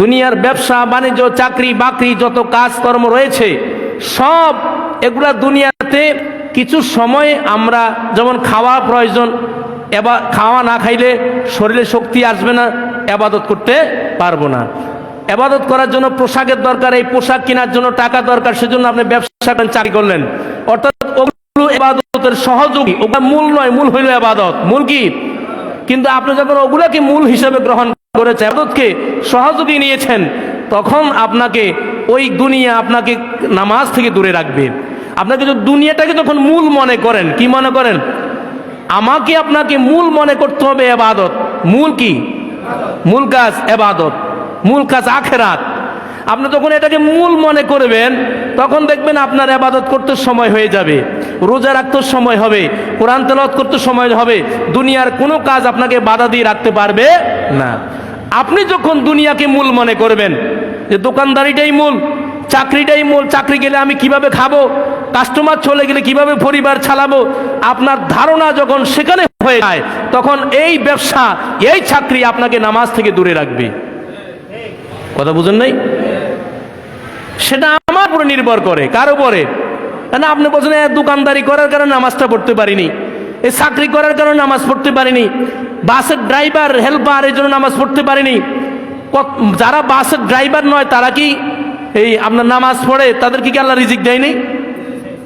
দুনিয়ার ব্যবসা বাণিজ্য চাকরি বাকরি যত কাজকর্ম রয়েছে সব এগুলা দুনিয়াতে কিছু সময় আমরা যেমন খাওয়া প্রয়োজন এবার খাওয়া না খাইলে শরীরে শক্তি আসবে না এবাদত করতে পারব না। এবাদত করার জন্য পোশাকের দরকার এই পোশাক কেনার জন্য টাকা দরকার সেজন্য আপনি ব্যবসা করেন, চাকরি করলেন। অর্থাৎ ওগুলো এবাদতের সহযোগী ওগুলো মূল নয় মূল হইল এবাদত। মূল কি? কিন্তু আপনি যখন ওগুলোকে মূল হিসেবে গ্রহণ করেছেন এবাদতকে সহযোগী নিয়েছেন, তখন আপনাকে ওই দুনিয়া আপনাকে নামাজ থেকে দূরে রাখবে। আপনাকে যদি দুনিয়াটাকে যখন মূল মনে করেন, কি মনে করেন? আমাকে আপনাকে মূল মনে করতে হবে এবাদত। মূল কি? মূল কাজ এবাদত। মূল কাজ আখেরাত। আপনি যখন এটাকে মূল মনে করবেন, তখন দেখবেন আপনার আবাদত করতে সময় হয়ে যাবে। রোজা রাখতে সময় হবে। কোরআন তেলত করতে সময় হবে। দুনিয়ার কোনো কাজ আপনাকে বাধা দিয়ে রাখতে পারবে না। আপনি যখন দুনিয়াকে মূল মনে করবেন যে দোকানদারিটাই মূল চাকরিটাই মূল চাকরি গেলে আমি কীভাবে খাব কাস্টমার চলে গেলে কীভাবে পরিবার চালাবো আপনার ধারণা যখন সেখানে হয়ে যায় তখন এই ব্যবসা এই চাকরি আপনাকে নামাজ থেকে দূরে রাখবে। কথা বুঝেন নাই? সেটা আমার উপরে নির্ভর করে কার উপরে? না আপনি বলছেন "এ, দোকানদারি করার কারণে নামাজটা পড়তে পারিনি এই চাকরি করার কারণে নামাজ পড়তে পারিনি। বাসের ড্রাইভার, হেল্পার এই জন্য নামাজ পড়তে পারেনি। যারা বাসের ড্রাইভার নয়, তারা কি এই আপনার নামাজ পড়ে তাদেরকে কি আল্লাহ রিজিক দেয়নি?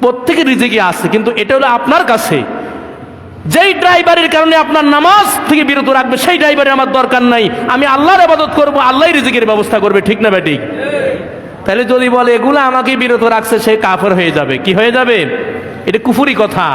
প্রত্যেকের রিজিকই আছে, কিন্তু এটা হলো আপনার কাছে। যেই ড্রাইভারের কারণে আপনার নামাজ থেকে বিরত রাখবে, সেই ড্রাইভারের আমার দরকার নাই। আমি আল্লাহর আবাদত করব, আল্লাহ রিজিকের ব্যবস্থা করবে, ঠিক না বেঠিক তাহলে যদি বলে, এগুলো আমাকে বিরত রাখছে, সে কাফর হয়ে যাবে। কি হয়ে যাবে? এটা কুফুরি কথা।